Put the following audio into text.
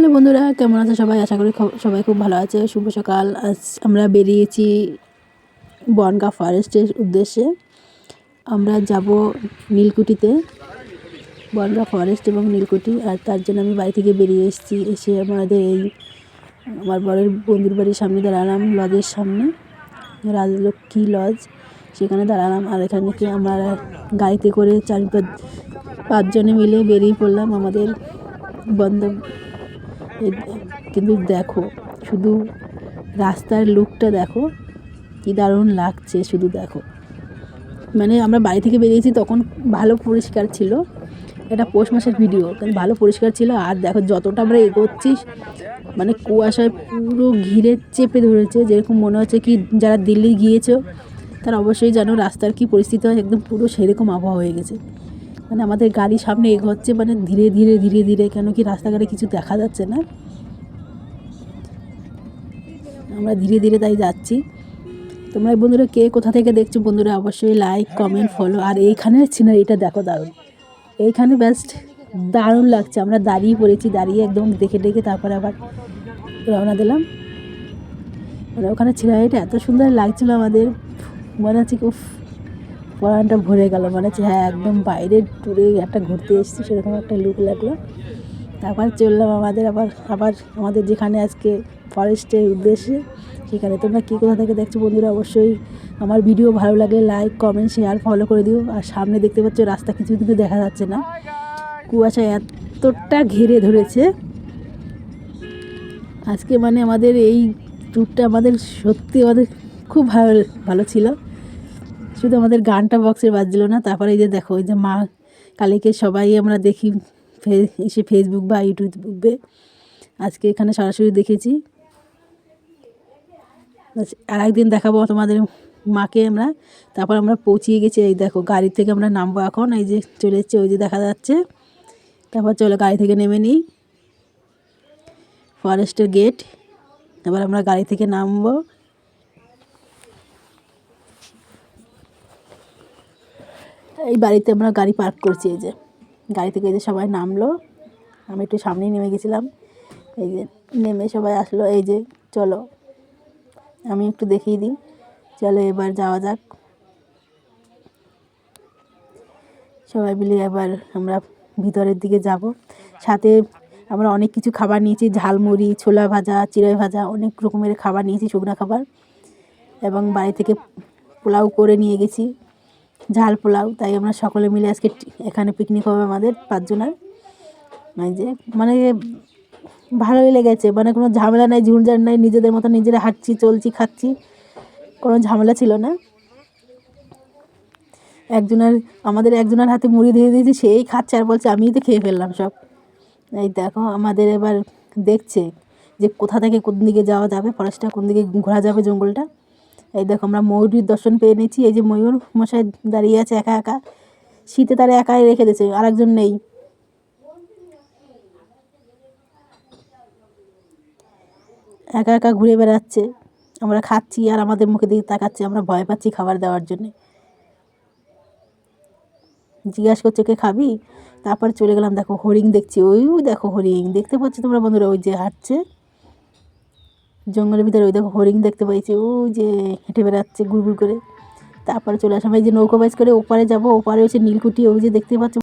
Hello বন্ধুরা, কেমন আছে সবাই? আশা করি সবাই খুব ভালো আছে। শুভ সকাল। আজ আমরা বেরিয়েছি বনগা ফরেস্টের উদ্দেশ্যে। আমরা যাব নীলকুঠিতে, বনগা ফরেস্ট এবং নীলকুঠি। আর তার জন্য আমি বাড়ি থেকে বেরিয়ে এসেছি। এসে আমাদের এই, আমার বরের বন্ধুর বাড়ির সামনে দাঁড়ালাম, লজের সামনে। রাজলক্ষ্মী লজ। সেখানে দাঁড়ালাম। আর এখানে কি আমরা গাড়িতে করে চার পাঁচ পাঁচজনে মিলে বেরিয়ে পড়লাম আমাদের বন্ধ কিন্তু দেখো, শুধু রাস্তার লুকটা দেখো, কি দারুণ লাগছে শুধু দেখো। মানে আমরা বাড়ি থেকে বেরিয়েছি তখন ভালো পরিষ্কার ছিল, এটা পৌষ মাসের ভিডিও কিন্তু ভালো পরিষ্কার ছিল, আর দেখো যতটা আমরা এগোচ্ছি মানে কুয়াশায় পুরো ঘিরে চেপে ধরেছে, যেরকম মনে হচ্ছে কি যারা দিল্লি গিয়েছো, তারা অবশ্যই জানো রাস্তার কি পরিস্থিতি হয়, একদম পুরো সেরকম আবহাওয়া হয়ে গেছে। মানে আমাদের গাড়ি সামনে এগোচ্ছে মানে ধীরে ধীরে ধীরে ধীরে কেন কি রাস্তাঘাটে কিছু দেখা যাচ্ছে না? আমরা ধীরে ধীরে তাই যাচ্ছি। তোমরা বন্ধুরা কে কোথা থেকে দেখছ বন্ধুরা অবশ্যই লাইক কমেন্ট ফলো আর এইখানের সিনারিটা দেখো দারুণ। এইখানে বেস্ট দারুণ লাগছে। আমরা দাঁড়িয়ে পড়েছি, দাঁড়িয়ে একদম দেখে দেখে তারপরে আবার রওনা দিলাম। মানে ওখানে সিনারিটা এত সুন্দর লাগছিল আমাদের। মনে হচ্ছে কি উফ পরানটা ভরে গেল মানে হ্যাঁ একদম বাইরের ট্যুরে একটা ঘুরতে এসেছি, সেরকম একটা লুক লাগল। তারপর চললাম আমাদের আবার আবার আমাদের যেখানে আজকে ফরেস্টের উদ্দেশ্যে, সেখানে। তোমরা কী কোথা থেকে দেখছ বন্ধুরা? অবশ্যই আমার ভিডিও ভালো লাগলে লাইক কমেন্ট শেয়ার ফলো করে দিও। আর সামনে দেখতে পাচ্ছ রাস্তা কিছু কিন্তু দেখা যাচ্ছে না। কুয়াশা এতটা ঘিরে ধরেছে। আজকে মানে আমাদের এই ট্যুরটা আমাদের সত্যি আমাদের খুব ভালো ভালো ছিল। শুধু আমাদের গানটা বক্সে বাজছিল না, তারপরে এই যে দেখো ওই যে মা, কালীকে সবাই আমরা দেখি এসে ফেসবুক বা ইউটিউবে আজকে এখানে সরাসরি দেখেছি। আর একদিন দেখাবো তোমাদের মাকে আমরা। তারপর আমরা পৌঁছিয়ে গেছি, এই দেখো, গাড়ি থেকে আমরা নামবো এখন। এই যে চলে এসছে, ওই যে দেখা যাচ্ছে। তারপর চলো গাড়ি থেকে নেমে নিই। ফরেস্টের গেট এবার আমরা গাড়ি থেকে নামবো। এই বাড়িতে আমরা গাড়ি পার্ক করছি, এই যে। গাড়ি থেকে এই যে সবাই নামলো। আমি একটু সামনেই নেমে গেছিলাম। এই যে নেমে সবাই আসলো, এই যে চলো। আমি একটু দেখিয়ে দিই। চলো এবার যাওয়া যাক। সবাই মিলে এবার আমরা ভিতরের দিকে যাব। সাথে আমরা অনেক কিছু খাবার নিয়েছি, ঝালমুড়ি, ছোলা ভাজা, চিড়াই ভাজা, অনেক রকমের খাবার নিয়েছি, শুকনো খাবার। এবং বাড়ি থেকে পোলাও করে নিয়ে গেছি। ঝাল পোলাও, তাই আমরা সকলে মিলে আজকে এখানে পিকনিক হবে আমাদের পাঁচজনের। এই যে মানে ভালোই লেগেছে মানে কোনো ঝামেলা নাই ঝুনঝাট নাই, নিজেদের মতো নিজেরা হাঁটছি, চলছি, খাচ্ছি, কোনো ঝামেলা ছিল না। একজনের, আমাদের একজনের হাতে মুড়ি দিয়ে দিয়েছি, সেই খাচ্ছে আর বলছে, আমিই তো খেয়ে ফেললাম সব। এই দেখো, আমাদের এবার দেখছে যে কোথা থেকে কোন দিকে যাওয়া যাবে, ফরেস্টটা কোন দিকে ঘোরা যাবে জঙ্গলটা। এই দেখো আমরা ময়ূরীর দর্শন পেয়ে নিয়েছি। এই যে ময়ূর মশাই দাঁড়িয়ে আছে একা একা। শীতে তারা একাই রেখে দিয়েছে, আরেকজন নেই। একা একা ঘুরে বেড়াচ্ছে। আমরা খাচ্ছি আর আমাদের মুখে দিকে তাকাচ্ছে, আমরা ভয় পাচ্ছি খাবার দেওয়ার জন্য। জিজ্ঞাসা করছে, কে খাবি? তারপর চলে গেলাম, দেখো হরিণ দেখছি। ওই দেখো হরিণ, দেখতে পাচ্ছি তোমরা বন্ধুরা? ওই যে হাঁটছে। জঙ্গলের ভিতরে ওই দেখো হরিণ দেখতে পাইছি ও যে হেঁটে বেড়াচ্ছে গুড় করে। তারপরে চলে আসলাম, এই যে নৌকো বাইস করে ওপারে যাব, ওপারে হচ্ছে নীলকুটি ওই যে দেখতে পাচ্ছ